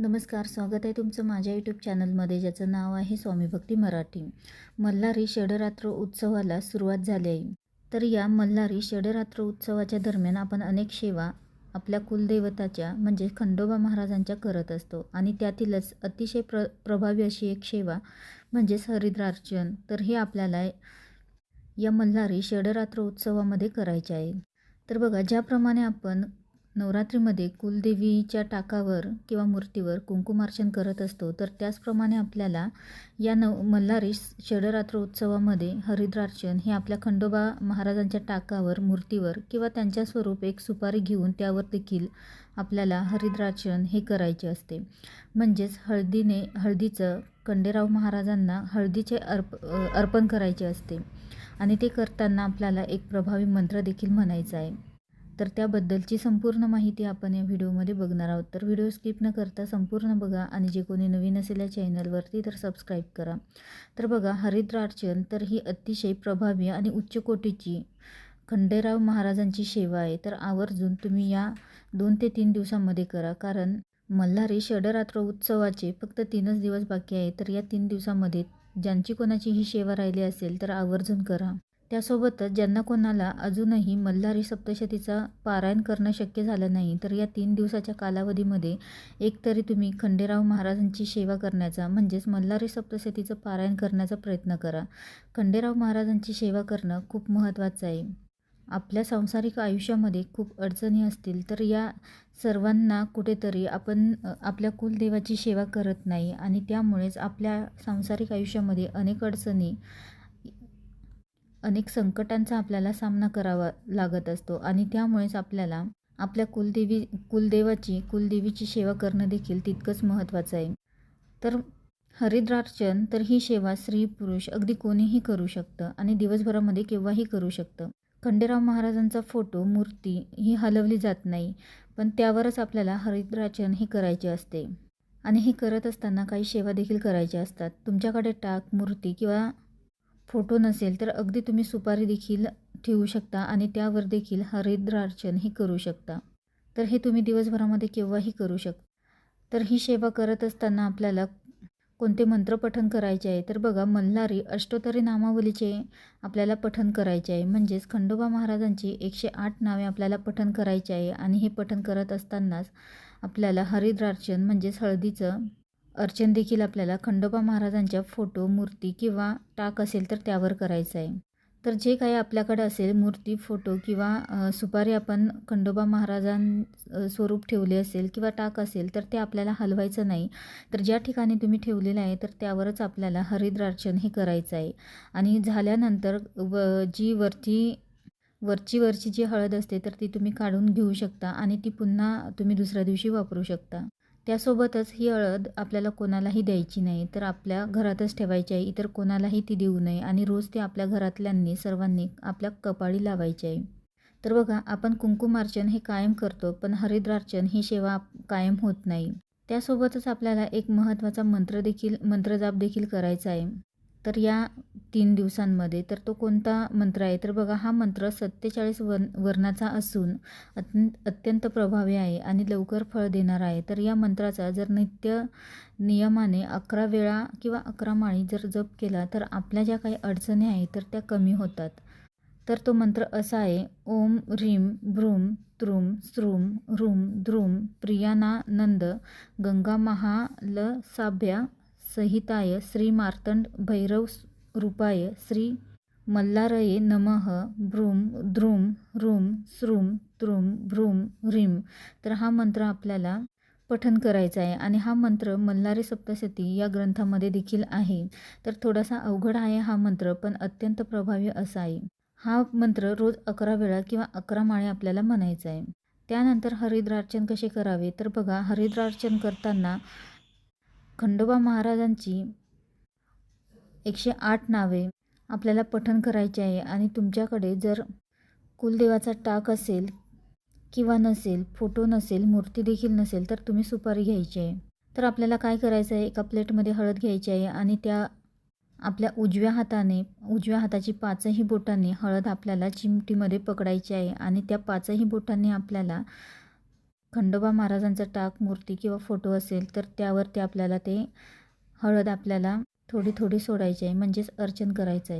नमस्कार स्वागत आहे तुमचं माझ्या यूट्यूब चॅनलमध्ये ज्याचं नाव आहे स्वामी भक्ती मराठी. मल्हारी षडरात्र उत्सवाला सुरुवात झाली आहे. तर या मल्हारी षडरात्र उत्सवाच्या दरम्यान आपण अनेक सेवा आपल्या कुलदेवताच्या म्हणजे खंडोबा महाराजांच्या करत असतो. आणि त्यातीलच अतिशय प्र प्रभावी अशी एक सेवा म्हणजेच हरिद्रार्चन. तर हे आपल्याला या मल्हारी षडरात्र उत्सवामध्ये करायचे आहे. तर बघा ज्याप्रमाणे आपण नवरात्रीमध्ये कुलदेवीच्या टाकावर किंवा मूर्तीवर कुंकुमार्चन करत असतो तर त्याचप्रमाणे आपल्याला या नव मल्हारी षडरात्र उत्सवामध्ये हरिद्रार्चन हे आपल्या खंडोबा महाराजांच्या टाकावर मूर्तीवर किंवा त्यांच्या स्वरूप एक सुपारी घेऊन त्यावर देखील आपल्याला हरिद्रार्चन हे करायचे असते. म्हणजेच हळदीने हळदीचं खंडेराव महाराजांना हळदीचे अर्प अर्पण करायचे असते. आणि ते करताना आपल्याला एक प्रभावी मंत्र देखील म्हणायचा आहे. तर त्याबद्दलची संपूर्ण माहिती आपण या व्हिडिओमध्ये बघणार आहोत. तर व्हिडिओ स्किप न करता संपूर्ण बघा आणि जे कोणी नवीन असेल या चॅनलवरती तर सबस्क्राईब करा. तर बघा हरिद्रार्चन तर ही अतिशय प्रभावी आणि उच्च कोटीची खंडेराव महाराजांची सेवा आहे. तर आवर्जून तुम्ही या दोन ते तीन दिवसामध्ये करा. कारण मल्हारी षडरात्र उत्सवाचे फक्त तीनच दिवस बाकी आहे. तर या तीन दिवसामध्ये ज्यांची कोणाची ही सेवा राहिली असेल तर आवर्जून करा. त्यासोबतच ज्यांना कोणाला अजूनही मल्हारी सप्तशतीचा पारायण करणं शक्य झालं नाही तर या तीन दिवसाच्या कालावधीमध्ये एकतरी तुम्ही खंडेराव महाराजांची सेवा करण्याचा म्हणजेच मल्हारी सप्तशतीचं पारायण करण्याचा प्रयत्न करा. खंडेराव महाराजांची सेवा करणं खूप महत्त्वाचं आहे. आपल्या सांसारिक आयुष्यामध्ये खूप अडचणी असतील तर या सर्वांना कुठेतरी आपण आपल्या कुलदेवाची सेवा करत नाही आणि त्यामुळेच आपल्या सांसारिक आयुष्यामध्ये अनेक अडचणी अनेक संकटांचा आपल्याला सामना करावा लागत असतो आणि त्यामुळेच आपल्याला आपल्या कुलदेवी कुलदेवाची कुलदेवीची सेवा करणं देखील तितकंच महत्त्वाचं आहे. तर हरिद्रार्चन तर ही सेवा स्त्री पुरुष अगदी कोणीही करू शकतं आणि दिवसभरामध्ये केव्हाही करू शकतं. खंडेराव महाराजांचा फोटो मूर्ती ही हलवली जात नाही पण त्यावरच आपल्याला हरिद्रार्चन हे करायचे असते. आणि हे करत असताना काही सेवा देखील करायच्या असतात. तुमच्याकडे टाक मूर्ती किंवा फोटो नसेल तर अगदी तुम्ही सुपारी देखील ठेवू शकता आणि त्यावर देखील हरिद्रार्चन हे करू शकता. तर हे तुम्ही दिवसभरामध्ये केव्हाही करू शकता तर ही सेवा करत असताना आपल्याला कोणते मंत्र पठन करायचे आहे? तर बघा मल्हारी अष्टोत्तरी नामावलीचे आपल्याला पठन करायचे आहे. म्हणजेच खंडोबा महाराजांची एकशे आठ नावे आपल्याला पठन करायचे आहे. आणि हे पठन करत असतानाच आपल्याला हरिद्रार्चन म्हणजेच हळदीचं अर्चन देखील आपल्याला खंडोबा महाराजांच्या फोटो मूर्ती किंवा टाक असेल तर त्यावर करायचं आहे. तर जे काही आपल्याकडे असेल मूर्ती फोटो किंवा सुपारी आपण खंडोबा महाराजां स्वरूप ठेवले असेल किंवा टाक असेल तर ते आपल्याला हलवायचं नाही. तर ज्या ठिकाणी तुम्ही ठेवलेलं आहे तर त्यावरच आपल्याला हरिद्रार्चन हे करायचं आहे. आणि झाल्यानंतर व जी वरची वरची वरची जी हळद असते तर ती तुम्ही काढून घेऊ शकता आणि ती पुन्हा तुम्ही दुसऱ्या दिवशी वापरू शकता. त्यासोबतच ही हळद आपल्याला कोणालाही द्यायची नाही तर आपल्या घरातच ठेवायची आहे. इतर कोणालाही ती देऊ नये आणि रोज ते आपल्या घरातल्यांनी सर्वांनी आपल्या कपाळी लावायची आहे. तर बघा आपण कुंकुमार्चन हे कायम करतो पण हरिद्रार्चन ही सेवा कायम होत नाही. त्यासोबतच आपल्याला एक महत्त्वाचा मंत्र देखील मंत्रजाप देखील करायचा आहे. तर या तीन दिवसांमध्ये तर तो कोणता मंत्र आहे? तर बघा हा मंत्र सत्तेचाळीस वर वर्णाचा असून अत्यंत अत्यंत प्रभावी आहे आणि लवकर फळ देणार आहे. तर या मंत्राचा जर नित्य नियमाने अकरा वेळा किंवा अकरा माळी जर जप केला तर आपल्या ज्या काही अडचणी आहेत तर त्या कमी होतात. तर तो मंत्र असा आहे ओम ह्रीम भ्रूम त्रुम स्रुम ह्रूम द्रुम प्रियानानंद गंगा महाल साभ्या संहिताय श्री मार्तंड भैरव रूपाय श्री मल्लारये नमः. भ्रूम द्रुम ह्रूम श्रूम त्रुम भ्रुम ह्रीम तर हा मंत्र आपल्याला पठन करायचा आहे आणि हा मंत्र मल्हारी सप्तशती या ग्रंथामध्ये देखील आहे. तर थोडासा अवघड आहे हा मंत्र पण अत्यंत प्रभावी असा आहे. हा मंत्र रोज अकरा वेळा किंवा अकरा माळे आपल्याला म्हणायचा आहे. त्यानंतर हरिद्रार्चन कसे करावे? तर बघा हरिद्रार्चन करताना खंडोबा महाराजांची एकशे आठ नावे आपल्याला पठण करायचे आहे आणि तुमच्याकडे जर कुलदेवाचा टाक असेल किंवा नसेल फोटो नसेल मूर्ती देखील नसेल तर तुम्ही सुपारी घ्यायची आहे. तर आपल्याला काय करायचं आहे? एका प्लेटमध्ये हळद घ्यायची आहे आणि त्या आपल्या उजव्या हाताने उजव्या हाताची पाचही बोटांनी हळद आपल्याला चिमटीमध्ये पकडायची आहे आणि त्या पाचही बोटांनी आपल्याला खंडोबा महाराजांचा टाक मूर्ती किंवा फोटो असेल तर त्यावरती आपल्याला ते हळद आपल्याला थोडी थोडी सोडायची आहे म्हणजेच अर्चन करायचं आहे.